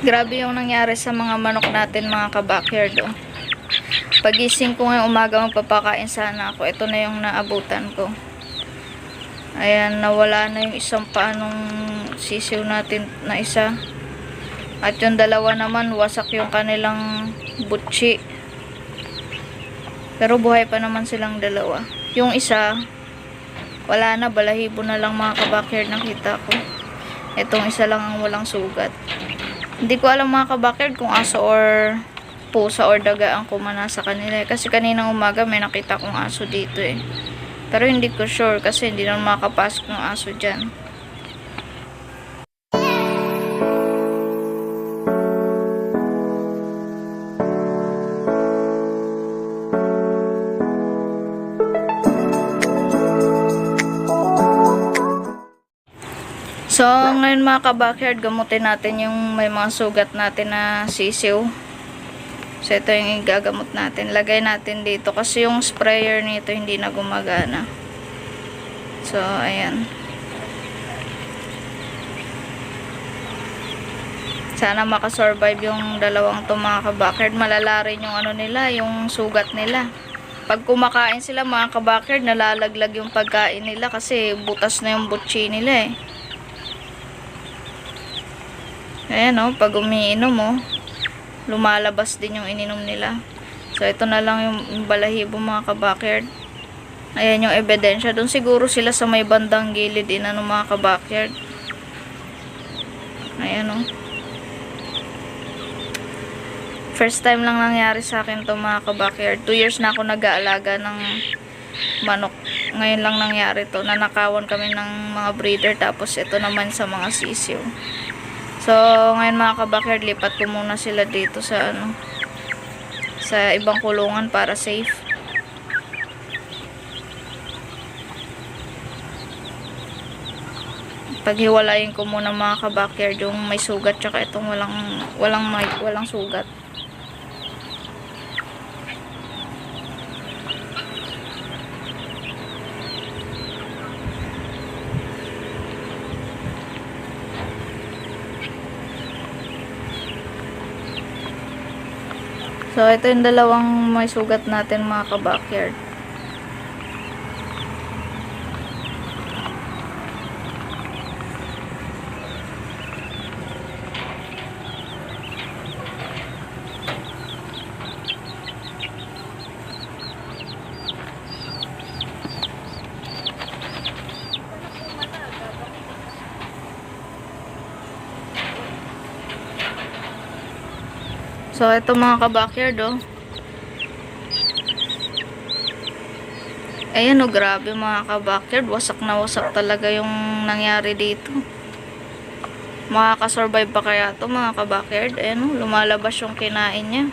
Grabe yung nangyari sa mga manok natin mga ka-backyard oh. Pagising ko ngayong umaga magpapakain sana ako. Ito na yung naabutan ko. Ayan, nawala na yung isang paanong sisiw natin na isa. At yung dalawa naman, wasak yung kanilang butchi. Pero buhay pa naman silang dalawa. Yung isa, wala na, balahibo na lang mga kabakyer nakita ko. Itong isa lang ang walang sugat. Hindi ko alam mga kabakyer kung aso or pusa or daga ang kumana sa kanila. eh. Kasi kaninang umaga may nakita kong aso dito eh. Pero hindi ko sure kasi hindi naman makapasok ng aso dyan. So, ngayon mga ka-backyard, gamutin natin yung may mga sugat natin na sisiw. So, ito yung igagamot natin. Lagay natin dito kasi yung sprayer nito hindi na gumagana. So, ayan. Sana makasurvive yung dalawang to mga kabakard. Malala rin yung ano nila, yung sugat nila. Pag kumakain sila mga kabakard, nalalaglag yung pagkain nila kasi butas na yung butchi nila eh. Ayan o, pag umiinom o, lumalabas din yung ininom nila. So, ito na lang yung, balahibo mga kabakard. Ayan yung ebidensya. Doon siguro sila sa may bandang gilid din ano mga kabakard. Ayan o. First time lang nangyari sa akin to mga kabakard. Two years na ako nag-aalaga ng manok. Ngayon lang nangyari to. Nanakawan kami ng mga breeder. Tapos ito naman sa mga sisiw. So, ngayon mga kabakard, lipat ko muna sila dito sa ano sa ibang kulungan para safe. Paghiwalayin ko muna mga kabakard yung may sugat tsaka itong walang walang may, walang sugat. So, ito yung dalawang may sugat natin mga ka-backyard. So, ito mga ka-backyard, oh. Ayan, oh, grabe mga ka-backyard. Wasak na wasak talaga yung nangyari dito. Makakasurvive pa kaya to mga ka-backyard? Ayan, oh, lumalabas yung kinain niya.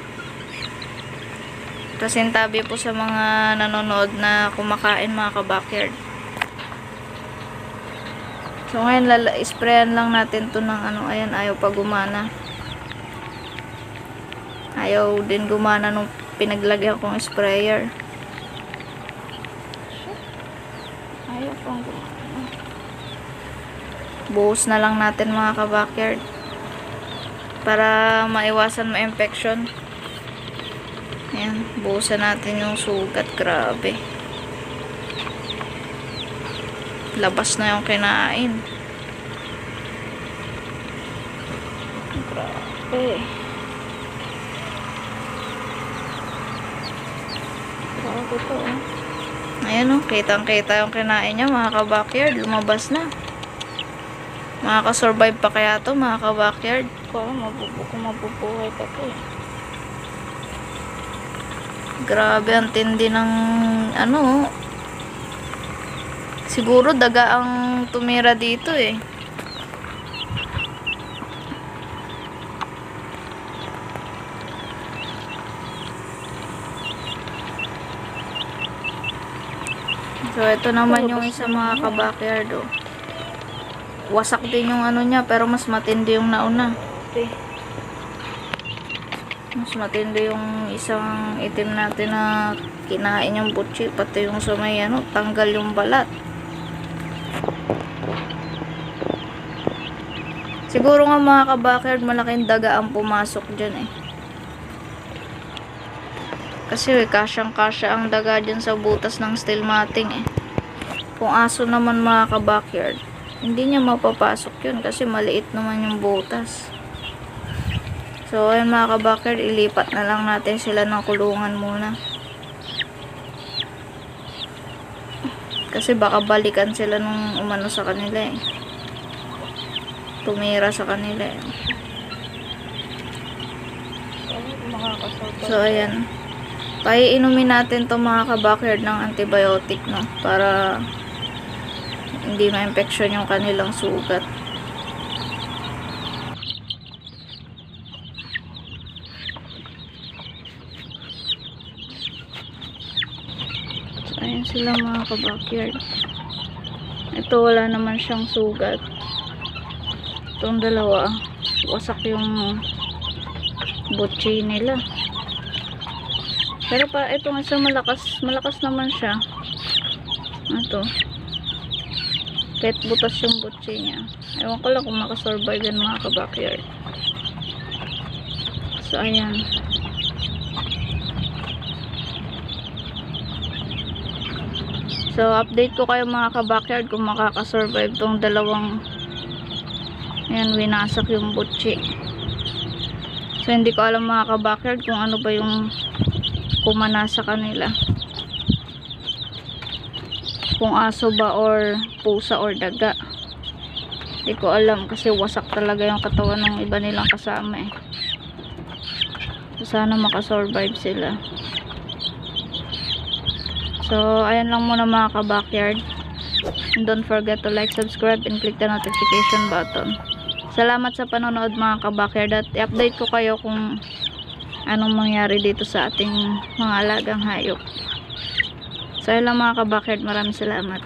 Kasintabi po sa mga nanonood na kumakain mga ka-backyard. So, ngayon, lala- sprayan lang natin to ng ano, ayan, ayaw pa gumana. Ayaw din gumana nung pinaglagyan kong sprayer. Ayaw pang gumana. Buhos na lang natin mga ka-backyard. Para maiwasan ma-infection. Ayan, buhusan natin yung sugat. Grabe. Labas na yung kinain. Grabe. Grabe to, oh. Ayan, oh. Kitang-kita yung kinain niya, mga ka-backyard. Lumabas na. Makakasurvive pa kaya to, mga ka-backyard. Kung mabubu kung mabubuhay pa to, eh. Grabe, ang tindi ng, ano. Siguro daga ang tumira dito, eh. So, ito naman yung isa mga ka-backyard, oh. Wasak din yung ano niya, pero mas matindi yung nauna. Mas matindi yung isang itim natin na kinain yung butchi, pati yung sa may ano, tanggal yung balat. Siguro nga mga kabakard, malaking daga ang pumasok dyan eh. Kasi kasyang kasya ang daga dyan sa butas ng steel matting eh. Kung aso naman mga kabackyard, hindi niya mapapasok yun kasi maliit naman yung butas. So, ayun mga kabackyard, ilipat na lang natin sila ng kulungan muna. Kasi baka balikan sila nung umano sa kanila eh. Tumira sa kanila eh. So, ayan. Paiinumin natin to mga kabackyard ng antibiotic, no? Para hindi ma-infection yung kanilang sugat. So, ayan sila mga kabackyard. Ito, wala naman siyang sugat. Itong dalawa, wasak yung butchi nila. Pero pa, ito nga isa malakas, malakas naman siya. Ito. Kahit butas yung butchi niya. Ewan ko lang kung makasurvive yan mga kabackyard. So, ayan. So, update ko kayo mga kabackyard kung makakasurvive tong dalawang ayan, winasak yung butchi. So, hindi ko alam mga kabackyard kung ano ba yung kumana sa kanila. Kung aso ba or pusa or daga. Hindi ko alam kasi wasak talaga yung katawan ng iba nilang kasama eh. So, sana makasurvive sila. So, ayan lang muna mga ka-backyard. And don't forget to like, subscribe, and click the notification button. Salamat sa panonood mga ka-backyard at i-update ko kayo kung anong mangyari dito sa ating mga alagang hayop. So, ayan lang mga ka-backyard. Maraming salamat.